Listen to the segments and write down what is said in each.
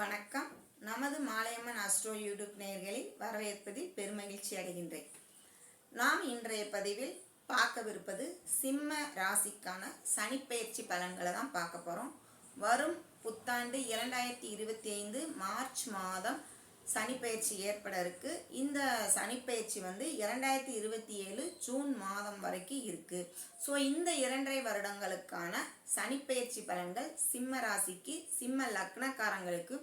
வணக்கம். நமது Malaiyamman astro YouTube நேயர்களை வரவேற்பதில் பெருமகிழ்ச்சி அடைகின்றேன். நாம் இன்றைய பதிவில் பார்க்கவிருப்பது சிம்ம ராசிக்கான சனிப்பெயர்ச்சி பலன்களை தான் பார்க்க போகிறோம் வரும் புத்தாண்டு இரண்டாயிரத்தி இருபத்தி ஐந்து மார்ச் மாதம் சனிப்பயிற்சி ஏற்பட இருக்கு இந்த சனிப்பயிற்சி வந்து இரண்டாயிரத்தி இருபத்தி ஏழு ஜூன் மாதம் வரைக்கும் இருக்கு. ஸோ இந்த இரண்டரை வருடங்களுக்கான சனிப்பயிற்சி பலன்கள் சிம்ம ராசிக்கு சிம்ம லக்னக்காரங்களுக்கு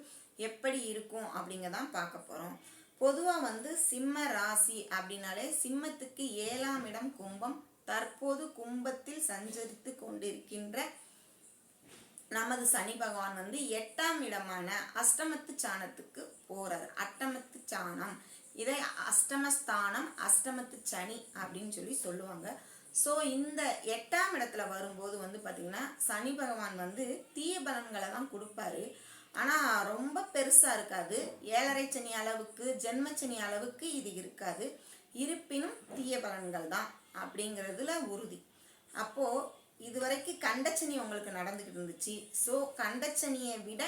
எப்படி இருக்கும் அப்படிங்கதான் பார்க்க போறோம். பொதுவாக வந்து சிம்ம ராசி அப்படின்னாலே சிம்மத்துக்கு ஏழாம் இடம் கும்பம் தற்போது கும்பத்தில் சஞ்சரித்து கொண்டிருக்கின்ற நமது சனி பகவான் வந்து எட்டாம் இடமான அஷ்டமத்து சாணத்துக்கு போறார். அட்டமத்து சாணம். இதை அஷ்டமஸ்தானம் அஷ்டமத்து சனி அப்படின்னு சொல்லி சொல்லுவாங்க. ஸோ இந்த எட்டாம் இடத்துல வரும்போது வந்து பார்த்தீங்கன்னா சனி பகவான் வந்து தீய பலன்களை தான் கொடுப்பாரு. ஆனால் ரொம்ப பெருசாக இருக்காது. ஏழரை சனி அளவுக்கு ஜென்மச்சனி அளவுக்கு இது இருக்காது. இருப்பினும் தீய பலன்கள் தான் அப்படிங்கிறதுல உறுதி. அப்போது இதுவரைக்கும் கண்டச்சனி உங்களுக்கு நடந்துக்கிட்டு இருந்துச்சு ஸோ கண்டச்சனியை விட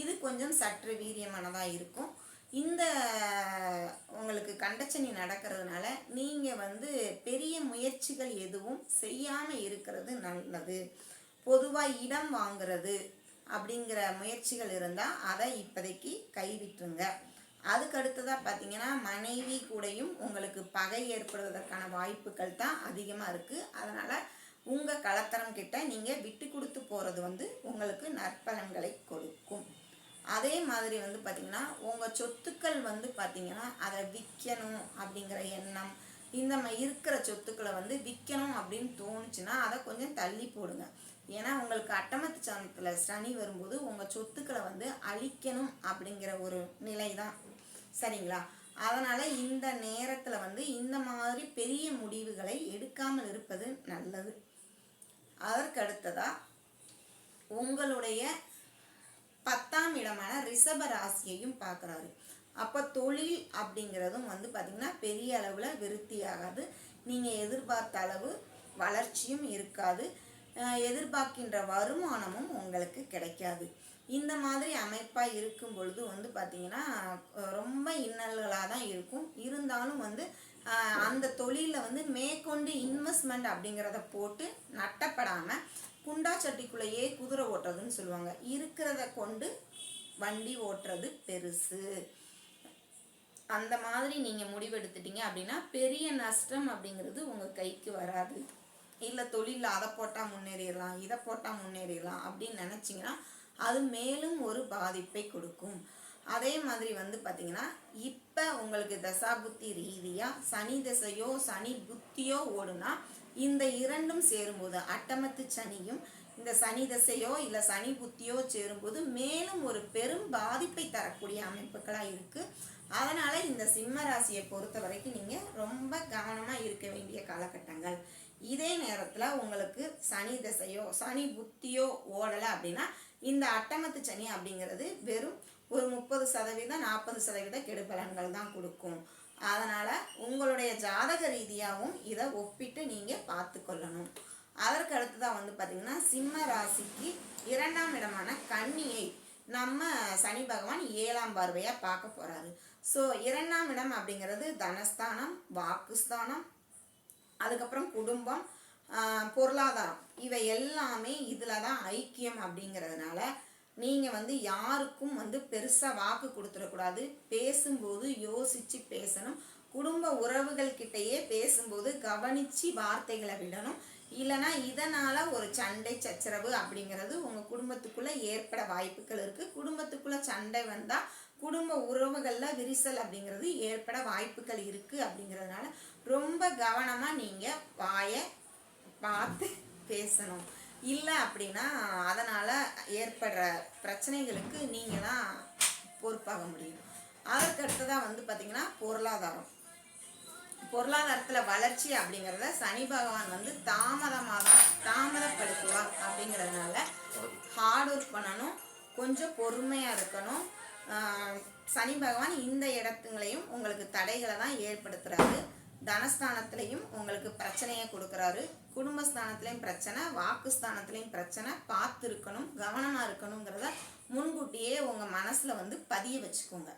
இது கொஞ்சம் சற்று வீரியமானதாக இருக்கும். இந்த உங்களுக்கு கண்டச்சனி நடக்கிறதுனால நீங்கள் வந்து பெரிய முயற்சிகள் எதுவும் செய்யாமல் இருக்கிறது நல்லது. பொதுவாக இடம் வாங்குறது அப்படிங்கிற முயற்சிகள் இருந்தால் அதை இப்போதைக்கு கைவிட்டுருங்க. அதுக்கு அடுத்ததாக பார்த்தீங்கன்னா மனைவி கூடயும் உங்களுக்கு பகை ஏற்படுவதற்கான வாய்ப்புகள் தான் அதிகமாக இருக்குது அதனால் உங்கள் கலத்தரம் கிட்ட நீங்கள் விட்டு கொடுத்து போகிறது வந்து உங்களுக்கு நற்பலன்களை கொடுக்கும். அதே மாதிரி வந்து பார்த்திங்கன்னா உங்கள் சொத்துக்கள் வந்து பார்த்திங்கன்னா அதை விற்கணும் அப்படிங்கிற எண்ணம் இந்த மாதிரி இருக்கிற சொத்துக்களை வந்து விற்கணும் அப்படின்னு தோணுச்சுன்னா அதை கொஞ்சம் தள்ளி போடுங்க. ஏன்னா உங்களுக்கு அட்டமத்து சந்தத்தில் சனி வரும்போது உங்கள் சொத்துக்களை வந்து அழிக்கணும் அப்படிங்கிற ஒரு நிலை தான் சரிங்களா? அதனால் இந்த நேரத்தில் வந்து இந்த மாதிரி பெரிய முடிவுகளை எடுக்காமல் இருப்பது நல்லது. அதற்கு அடுத்ததாக உங்களுடைய பத்தாம் இடமான ரிஷப ராசியையும் பார்க்குறாரு. அப்போ தொழில் அப்படிங்கிறதும் வந்து பார்த்திங்கன்னா பெரிய அளவில் விருத்தி ஆகாது. நீங்கள் எதிர்பார்த்த அளவு வளர்ச்சியும் இருக்காது. எதிர்பார்க்கின்ற வருமானமும் உங்களுக்கு கிடைக்காது. இந்த மாதிரி அமைப்பாக இருக்கும் பொழுது வந்து பார்த்திங்கன்னா ரொம்ப இன்னல்களாக தான் இருக்கும். இருந்தாலும் வந்து அந்த தொழிலில் வந்து மேற்கொண்டு இன்வெஸ்ட்மெண்ட் அப்படிங்கிறத போட்டு நட்டப்படாமல் குண்டா சட்டிக்குள்ளேயே குதிரை ஓட்டுறதுன்னு சொல்லுவாங்க. இருக்கிறத கொண்டு வண்டி ஓட்டுறது பெருசு. அந்த மாதிரி நீங்கள் முடிவெடுத்துட்டீங்க அப்படின்னா பெரிய நஷ்டம் அப்படிங்கிறது உங்கள் கைக்கு வராது. இல்லை தொழிலில் அதை போட்டால் முன்னேறிடலாம் இதை போட்டால் முன்னேறிடலாம் அப்படின்னு நினச்சிங்கன்னா அது மேலும் ஒரு பாதிப்பை கொடுக்கும். அதே மாதிரி வந்து பார்த்தீங்கன்னா இப்போ உங்களுக்கு தசாபுத்தி ரீதியாக சனி திசையோ சனி புத்தியோ ஓடுனா இந்த இரண்டும் சேரும்போது அட்டமத்து சனியும் இந்த சனி தசையோ இல்லை சனி புத்தியோ சேரும்போது மேலும் ஒரு பெரும் பாதிப்பை தரக்கூடிய அமைப்புகளாக இருக்குது அதனால் இந்த சிம்ம ராசியை பொறுத்த வரைக்கும் நீங்கள் ரொம்ப கவனமாக இருக்க வேண்டிய காலகட்டங்கள். இதே நேரத்தில் உங்களுக்கு சனி தசையோ சனி புத்தியோ ஓடலை அப்படின்னா இந்த அட்டமத்து சனி அப்படிங்கிறது வெறும் ஒரு முப்பது சதவீதம் நாற்பது சதவீத கெடுபலன்கள் தான் கொடுக்கும். அதனால் உங்களுடைய ஜாதக ரீதியாகவும் இதை ஒப்பிட்டு நீங்கள் பார்த்து கொள்ளணும் அதற்கு அடுத்ததாக வந்து பார்த்திங்கன்னா சிம்ம ராசிக்கு இரண்டாம் இடமான கன்னியை நம்ம சனி பகவான் ஏழாம் பார்வையாக பார்க்க போகிறாரு ஸோ இரண்டாம் இடம் அப்படிங்கிறது தனஸ்தானம் வாக்குஸ்தானம் அதுக்கப்புறம் குடும்பம் பொருளாதாரம். இவை எல்லாமே இதில் தான் ஐக்கியம் அப்படிங்கிறதுனால நீங்கள் வந்து யாருக்கும் வந்து பெருசாக வாக்கு கொடுத்துடக்கூடாது. பேசும்போது யோசித்து பேசணும். குடும்ப உறவுகள் கிட்டேயே பேசும்போது கவனித்து வார்த்தைகளை விடணும். இல்லைனா இதனால் ஒரு சண்டை சச்சரவு அப்படிங்கிறது உங்கள் குடும்பத்துக்குள்ளே ஏற்பட வாய்ப்புகள் இருக்குது குடும்பத்துக்குள்ளே சண்டை வந்தால் குடும்ப உறவுகளில் விரிசல் அப்படிங்கிறது ஏற்பட வாய்ப்புகள் இருக்குது அப்படிங்கிறதுனால ரொம்ப கவனமாக நீங்கள் வாயை பார்த்து பேசணும். இல்லை அப்படின்னா அதனால் ஏற்படுற பிரச்சனைகளுக்கு நீங்கள் தான் பொறுப்பாக முடியும். அதற்கடுத்ததாக வந்து பார்த்திங்கன்னா பொருளாதாரம். பொருளாதாரத்தில் வளர்ச்சி அப்படிங்கிறத சனி பகவான் வந்து தாமதமாக தான் தாமதப்படுத்துவார் அப்படிங்கிறதுனால ஹார்ட் ஒர்க் பண்ணணும் கொஞ்சம் பொறுமையாக இருக்கணும். சனி பகவான் இந்த இடத்துங்களையும் உங்களுக்கு தடைகளை தான் ஏற்படுத்துகிறாரு தனஸ்தானத்திலையும் உங்களுக்கு பிரச்சனையை கொடுக்குறாரு. குடும்பஸ்தானத்திலையும் பிரச்சனை வாக்குஸ்தானத்திலையும் பிரச்சனை பார்த்து இருக்கணும் கவனமாக இருக்கணுங்கிறத முன்கூட்டியே உங்கள் மனசில் வந்து பதிய வச்சுக்கோங்க.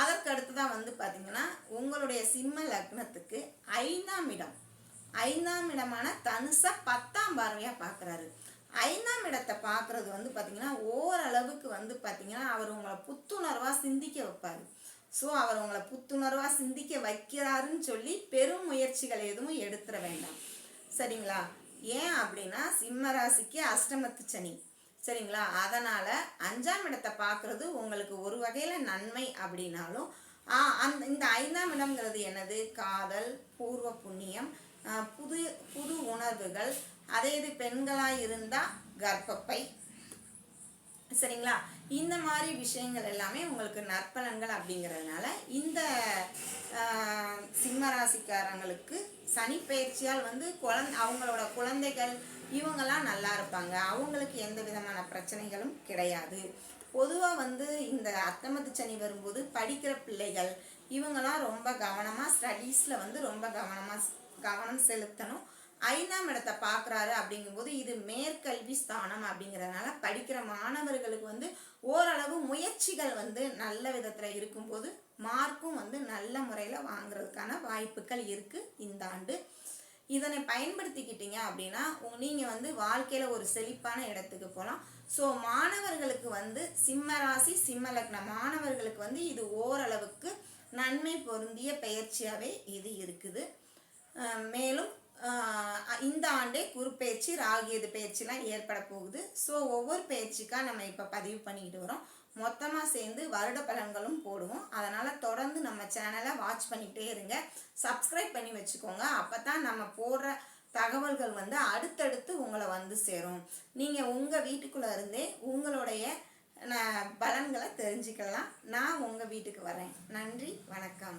அதற்கு அடுத்ததான் வந்து பார்த்தீங்கன்னா உங்களுடைய சிம்ம லக்னத்துக்கு ஐந்தாம் இடம். ஐந்தாம் இடமான தனுசை பத்தாம் பார்வையாக பார்க்குறாரு ஐந்தாம் இடத்தை பார்க்குறது வந்து பார்த்தீங்கன்னா ஓரளவுக்கு வந்து பார்த்தீங்கன்னா அவர் உங்களை புத்துணர்வாக சிந்திக்க வைப்பார். ஸோ அவர் உங்களை புத்துணர்வாக சிந்திக்க வைக்கிறாருன்னு சொல்லி பெரும் முயற்சிகள் எதுவும் எடுத்துட வேண்டாம். சரிங்களா? ஏன் அப்படின்னா சிம்ம ராசிக்கு அஷ்டமத்து சனி. சரிங்களா? அதனால் அஞ்சாம் இடத்தை பார்க்குறது உங்களுக்கு ஒரு வகையில் நன்மை அப்படின்னாலும் அந்த இந்த ஐந்தாம் இடம்ங்கிறது என்னது? காதல் பூர்வ புண்ணியம் புது புது உணர்வுகள் அதே இது பெண்களாக இருந்தால் கர்ப்பப்பை. சரிங்களா? இந்த மாதிரி விஷயங்கள் எல்லாமே உங்களுக்கு நற்பலன்கள் அப்படிங்கிறதுனால இந்த ஆஹ், சிம்ம ராசிக்காரங்களுக்கு சனி பயிற்சியால் வந்து குழந்தை அவங்களோட குழந்தைகள் இவங்கெல்லாம் நல்லா இருப்பாங்க. அவங்களுக்கு எந்த விதமான பிரச்சனைகளும் கிடையாது. பொதுவாக வந்து இந்த அத்தமத்து சனி வரும்போது படிக்கிற பிள்ளைகள் இவங்கெல்லாம் ரொம்ப கவனமாக ஸ்டடீஸில் வந்து ரொம்ப கவனமாக கவனம் செலுத்தணும். ஐந்தாம் இடத்தை பார்க்குறாரு அப்படிங்கும்போது இது மேற்கல்வி ஸ்தானம் அப்படிங்கிறதுனால படிக்கிற மாணவர்களுக்கு வந்து ஓரளவு முயற்சிகள் வந்து நல்ல விதத்தில் இருக்கும்போது மார்க்கும் வந்து நல்ல முறையில் வாங்குறதுக்கான வாய்ப்புகள் இருக்குது இந்த ஆண்டு. இதனை பயன்படுத்திக்கிட்டீங்க அப்படின்னா நீங்கள் வந்து வாழ்க்கையில் ஒரு செழிப்பான இடத்துக்கு போகலாம் ஸோ மாணவர்களுக்கு வந்து சிம்ம ராசி சிம்ம லக்ன மாணவர்களுக்கு வந்து இது ஓரளவுக்கு நன்மை பொருந்திய பயிற்சியாகவே இது இருக்குது. மேலும் இந்த ஆண்டே குருப்பெயர்ச்சி ராகியது பயிற்சிலாம் ஏற்பட போகுது. ஸோ ஒவ்வொரு பயிற்சிக்காக நம்ம இப்போ பதிவு பண்ணிக்கிட்டு வரோம். மொத்தமாக சேர்ந்து வருட பலன்களும் போடுவோம். அதனால் தொடர்ந்து நம்ம சேனலை வாட்ச் பண்ணிக்கிட்டே இருங்க. சப்ஸ்கிரைப் பண்ணி வச்சுக்கோங்க. அப்போ தான் நம்ம போடுற தகவல்கள் வந்து அடுத்தடுத்து உங்களை வந்து சேரும். நீங்கள் உங்கள் வீட்டுக்குள்ளே இருந்தே உங்களுடைய பலன்களை தெரிஞ்சுக்கலாம். நான் உங்கள் வீட்டுக்கு வரேன். நன்றி வணக்கம்.